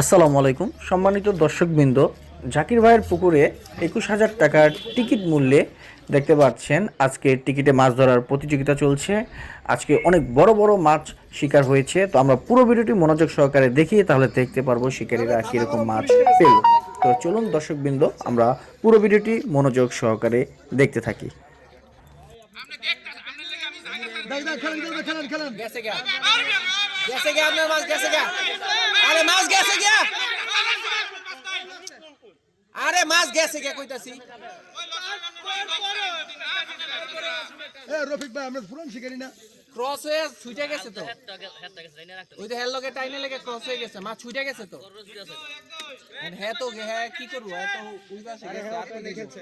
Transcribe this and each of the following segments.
আসসালামু আলাইকুম। সম্মানিত দর্শকবৃন্দ, জাকির ভাইয়ের পুকুরে একুশ হাজার টাকার টিকিট মূল্যে দেখতে পাচ্ছেন, আজকে টিকিটে মাছ ধরার প্রতিযোগিতা চলছে। আজকে অনেক বড় বড় মাছ শিকার হয়েছে। তো আমরা পুরো ভিডিওটি মনোযোগ সহকারে দেখিয়ে তাহলে দেখতে পারব শিকারীরা কীরকম মাছ পেল। তো চলুন দর্শকবৃন্দ, আমরা পুরো ভিডিওটি মনোযোগ সহকারে দেখতে থাকি। খেলেন খেলেন খেলেন। গেছে গিয়া আপনার মাছ, গেছে গিয়া। আরে মাছ গেছে গিয়া। আরে মাছ গেছে গিয়া, কইতাছি। এ, রফিক ভাই, আমরা পুরান শিকারি না। ক্রস হয়ে ছুটে গেছে তো ওই তো হের লগে টাইনে লেগে ক্রস হয়ে গেছে মাছ ছুটে গেছে তো আর হ্যাঁ তো হ্যাঁ কি করব হ্যাঁ তো উই পাশে গেছে আর তো দেখেছে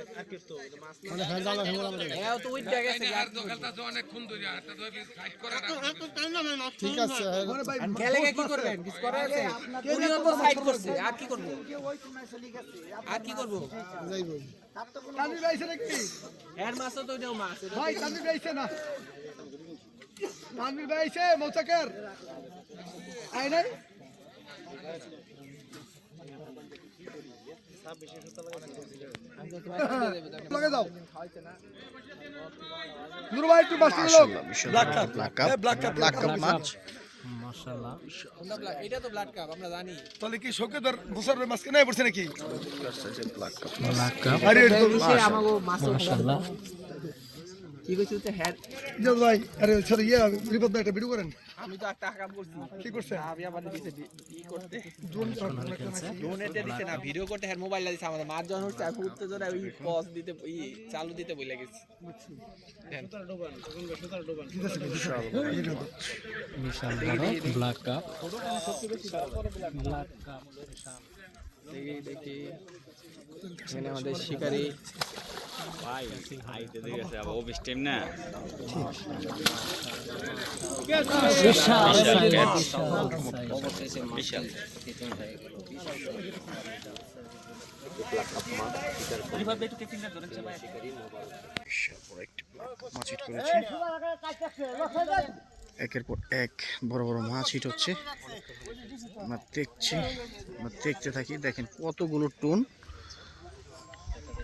হ্যাঁ তো উইটা গেছে আর কি করব? ঠিক আছে খেলে কি করবেন কিছু করার আছে উনিও তো সাইড করছে আর কি করব আর কি করব যাইব নাকি এর তো ওইটাও মাছ ভাই না তানভীর ভাই এসে মৌচাকের। আই নাই? তাহলে কি শোকেদার বছরের মাঝখানে পড়ছে নাকি? আরে সে মাশাআল্লাহ। কি তো হ্যাঁ? ভাই আরে সরি ইয়ে রিপোর্ট ভাই একটা ভিডিও করেন। আমি তো একটা কাম করছি কি করছে আমি আবার দিছে ই করতে। ডোনেটে দিছে না ভিডিও করতে হ্যাঁ মোবাইল দিছে আমাদের। হচ্ছে উঠতে জন্য ওই পজ দিতে ই চালু দিতে বলে গেছি। দেখি দেখি। এখানে আমাদের শিকারি। একের পর এক বড় বড় মাছ হিট হচ্ছে। দেখছি দেখতে থাকি দেখেন কতগুলো টুন।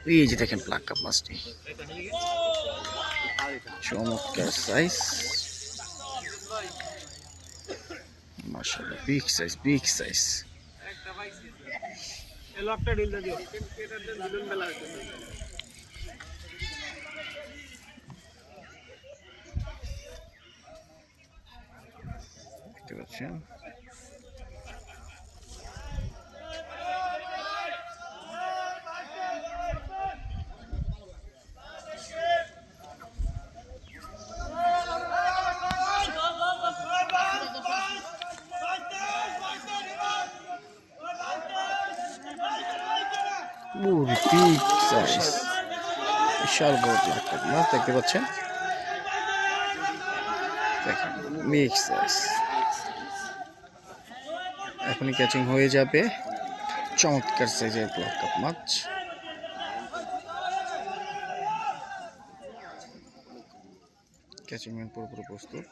এই যে দেখেন ব্ল্যাক কাপ মাছটি চমৎকার সাইজ মাশাআল্লাহ বিগ সাইজ বিগ সাইজ দেখতে পাচ্ছেন? পুরো বিগ সাইজ বিশাল বড় কাপ মাছ দেখতে পাচ্ছেন? বিগ সাইজ এখনই ক্যাচিং হয়ে যাবে। চমৎকার সাইজের ব্ল্যাক কাপ মাছ ক্যাচিং পুরোপুরি প্রস্তুত।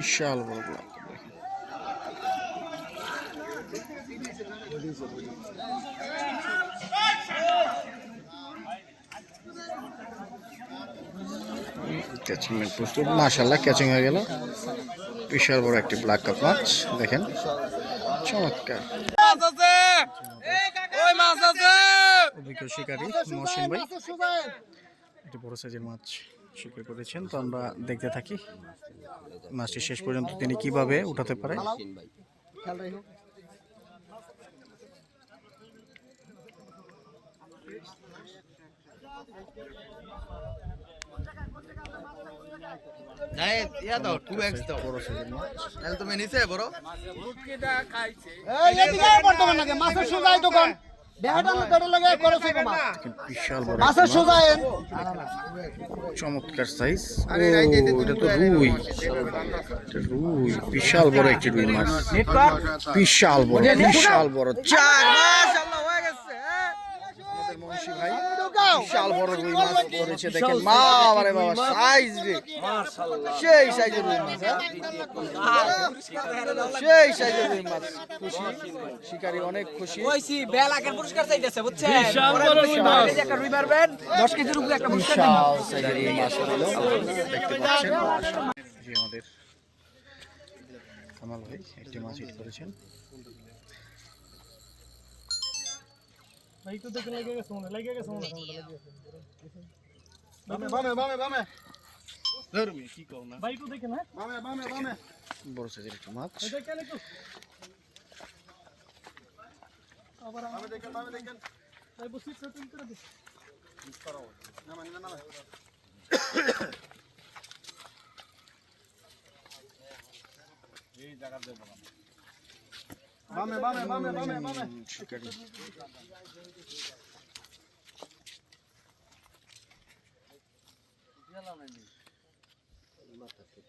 বিশাল বড় কাপ ক্যাচিং ক্যাচিং হয়ে গেল। বিশাল বড় একটি ব্ল্যাক কাপ মাছ দেখেন। চমৎকার। শিকারী মহসিন ভাই। একটি বড় সাইজের মাছ শিকার করেছেন। তো আমরা দেখতে থাকি। মাছটি শেষ পর্যন্ত তিনি কীভাবে উঠাতে পারে ইয়া মাছের সোজাই দোকান। বিশাল বড় চমৎকার সাইজ এটা তো রুই। রুই। বিশাল বড় একটি রুই মাছ। বিশাল বড় বিশাল বড়। চার মাশাআল্লাহ হয়ে? আমাদের ভাই বিশাল বড় রুই মাছ ধরেছে দেখেন মা আরে বাবা সাইজ রে। সেই সাইজের রুই মাছ হ্যাঁ? সেই সাইজের রুই মাছ। খুশি শিকারী অনেক খুশি। কইছি বেল আগের পুরস্কার চাইতেছে বুঝছেন? এই যে একটা রুই মারবেন 10 কেজির উপরে একটা পুরস্কার দিন। বিশাল সাইজের রুই মাছ হলো দেখতে পাচ্ছেন। জি আমাদের কামাল ভাই একটি মাছ হিট করেছেন। বামে বামে বামে বামে। বড় সাইজের একটা মাছ। বামে বামে বামে বামে বামে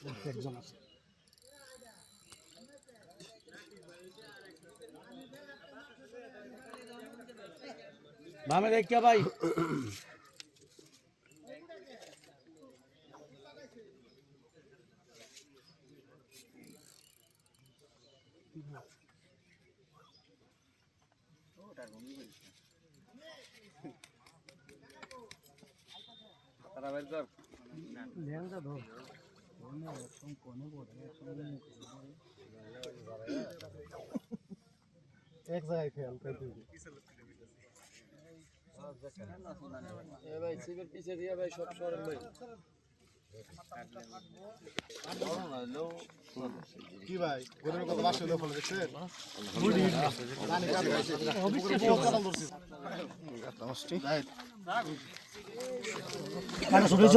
এখানে তো বামে দেখ কে ভাই এক জায়গায় খেয়াল করে দিবি এ ভাই সিগের পিছে দিয়ে ভাই সব সরেন ভাই কি ভাই? গরুর কত বাসে হলো ফলে দেখছেন? বুড়ি রানী কাটে অবশ্যই কাটাল ধরছি কাতলা মাছটি কাটা শুনেছ?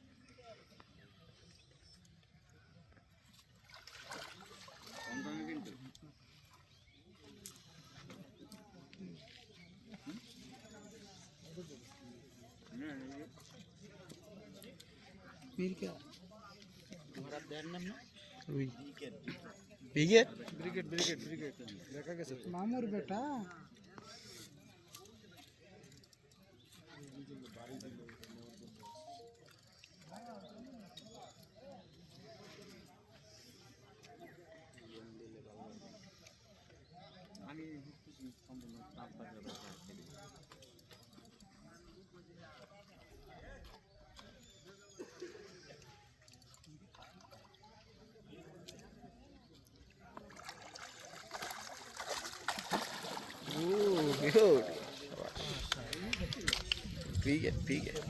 फिर ब्रिगेड ब्रिगेड ब्रिगेड। ब्रिगेड मामूर बेटा। Ooh, good. Vegan, vegan. big it.